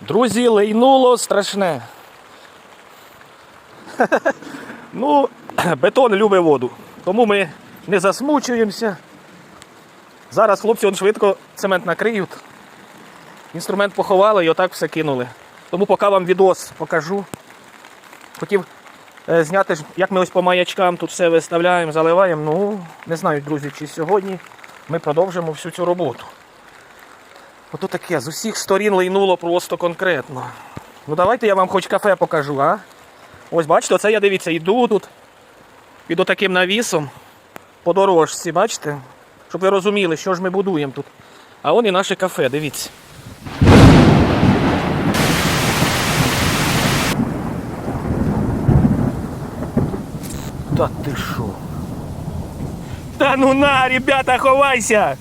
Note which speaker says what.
Speaker 1: Друзі, лейнуло страшне. ну, бетон любить воду. Тому ми не засмучуємося. Зараз хлопці он швидко цемент накриють. Інструмент поховали і отак все кинули. Тому поки вам відос покажу. Хотів е, зняти, як ми ось по маячкам тут все виставляємо, заливаємо. Ну, не знаю, друзі, чи сьогодні ми продовжимо всю цю роботу. Ото таке, з усіх сторін лайнуло просто конкретно. Ну давайте я вам хоч кафе покажу, а? Ось бачите, оце я дивіться, йду тут під отаким навісом по дорожці, бачите? Щоб ви розуміли, що ж ми будуємо тут. А он і наше кафе, дивіться. Та ти що? Та ну на, ребята, ховайся!